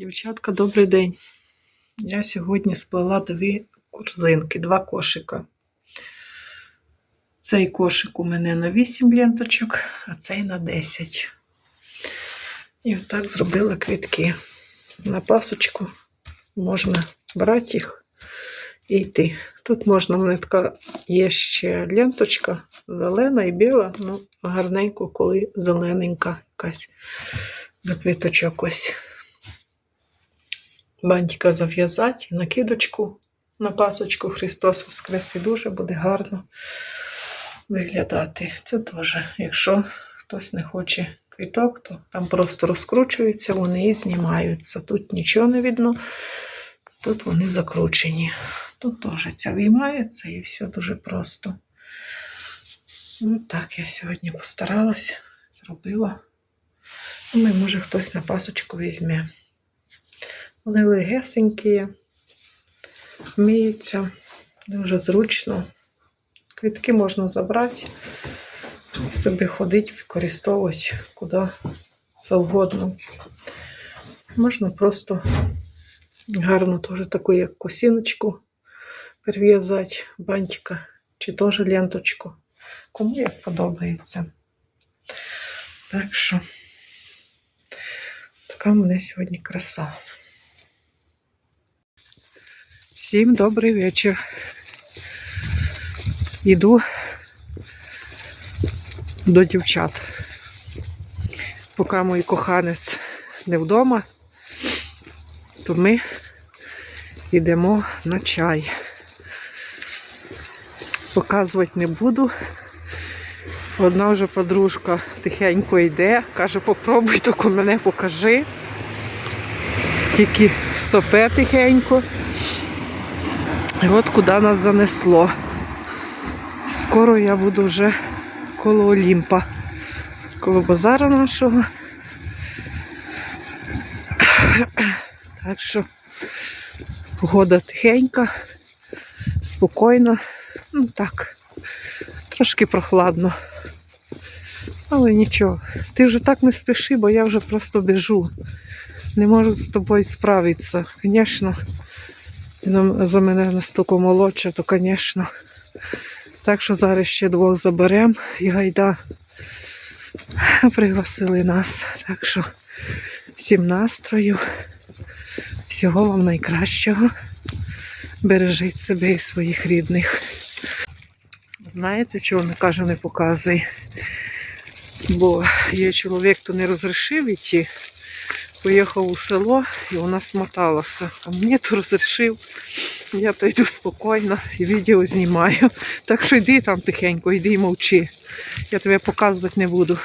Дівчатка, добрий день. Я сьогодні сплела дві корзинки, два кошика. Цей кошик у мене на 8 ленточок, а цей на 10. І отак зробила квітки. На пасочку можна брати їх і йти. Тут можна, мене така є ще ленточка, зелена і біла, ну гарненько, коли зелененька якась до квіточок ось бантика зав'язати, накидочку на пасочку Христос Воскрес і дуже буде гарно виглядати. Це теж, якщо хтось не хоче квіток, то там просто розкручуються, вони і знімаються. Тут нічого не видно, тут вони закручені. Тут теж ця виймається і все дуже просто. Ну так, я сьогодні постаралась, зробила. Ну, і може хтось на пасочку візьме. Вони легесенькі, вміються, дуже зручно. Квітки можна забрати і собі ходити, використовувати куди завгодно. Можна просто гарно теж таку, як косиночку перев'язати, бантика, чи теж ленточку. Кому як подобається. Так що така в мене сьогодні краса. Всім добрий вечір. Йду до дівчат. Поки мій коханець не вдома, то ми йдемо на чай. Показувати не буду. Одна вже подружка тихенько йде, каже, попробуй, тільки мене покажи. Тільки сопе тихенько. І от куди нас занесло. Скоро я буду вже коло Олімпа, коло базара нашого. Так що погода тихенька, спокійна. Ну так, трошки прохладно. Але нічого. Ти вже так не спіши, бо я вже просто біжу. Не можу з тобою справитися. Звісно, за мене настільки молодша, то, звісно. Так що зараз ще двох заберемо і гайда пригласили нас. Так що всім настрою, всього вам найкращого. Бережіть себе і своїх рідних. Знаєте, чого не каже, не показуй? Бо є чоловік, хто не розрішив іти, поїхав у село і вона смоталася. А мені то розрішив. Я то йду спокійно і відео знімаю. Так що йди там тихенько, йди і мовчи. Я тебе показувати не буду.